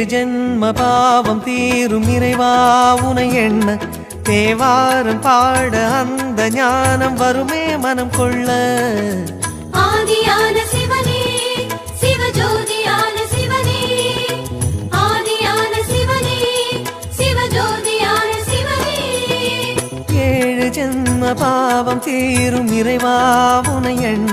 ஏழு ஜென்ம பாவம் தீரும் இறைவா உனை எண்ண. தேவாரம் பாட அந்த ஞானம் வருமே மனம் கொள்ள. ஆதியான சிவனே சிவஜோதியான சிவனே. ஆதியான சிவனே சிவஜோதியான சிவனே. ஏழு ஜென்ம பாவம் தீரும் இறைவா உனை எண்ண.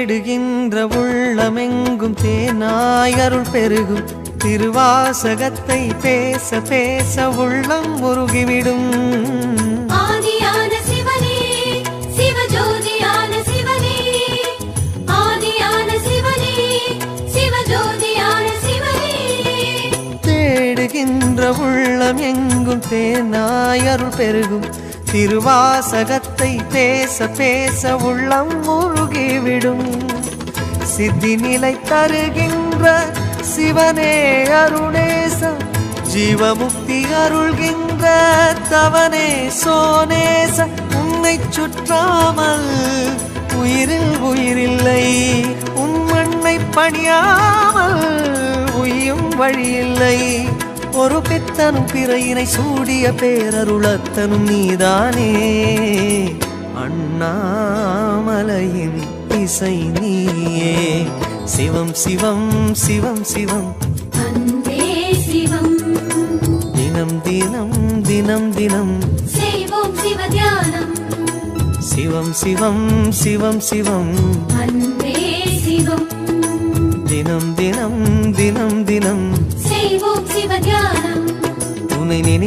தேடுகின்ற உள்ளமெங்கும் தேனாய் அருள் பெருகும். திருவாசகத்தை பேச பேச உள்ளம் சிவனே. தேடுகின்ற உள்ளம் எங்கும் தேனாய் அருள் பெருகும். திருவாசகத்தை பேச பேச உள்ளம் முழுகிவிடும் சித்தி நிலை தருகின்ற சிவனே அருணேச ஜீவமுக்தி அருள்கின்ற தவனே சோனேச உன்னை சுற்றாமல் உயிரில் உயிரில்லை உன் மண்ணை பணியாமல் உயும் வழியில்லை. ஒரு பித்தனும் பிறையினை சூடிய பேரருளத்தனும் நீதானே. அண்ணாமலையின் இசை நீயே. சிவம் சிவம் சிவம் சிவம். தினம் தினம் தினம் தினம். சிவம் சிவம் சிவம் சிவம். தினம் தினம் தினம் தினம்.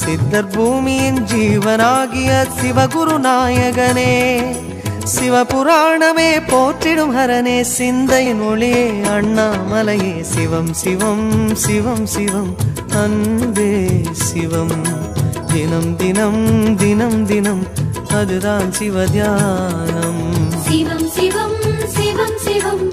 சித்தர் பூமியின் ஜீவனாகிய சிவகுரு நாயகனே சிவபுராணமே போற்றிடும் ஹரனே சிந்தையின் ஒளியே அண்ணாமலையே சிவம் சிவம் சிவம் சிவம் அன்பே சிவம். தினம் தினம் தினம் தினம் அதுதான் சிவ தியானம். சிவம் சிவம் சிவம் சிவம்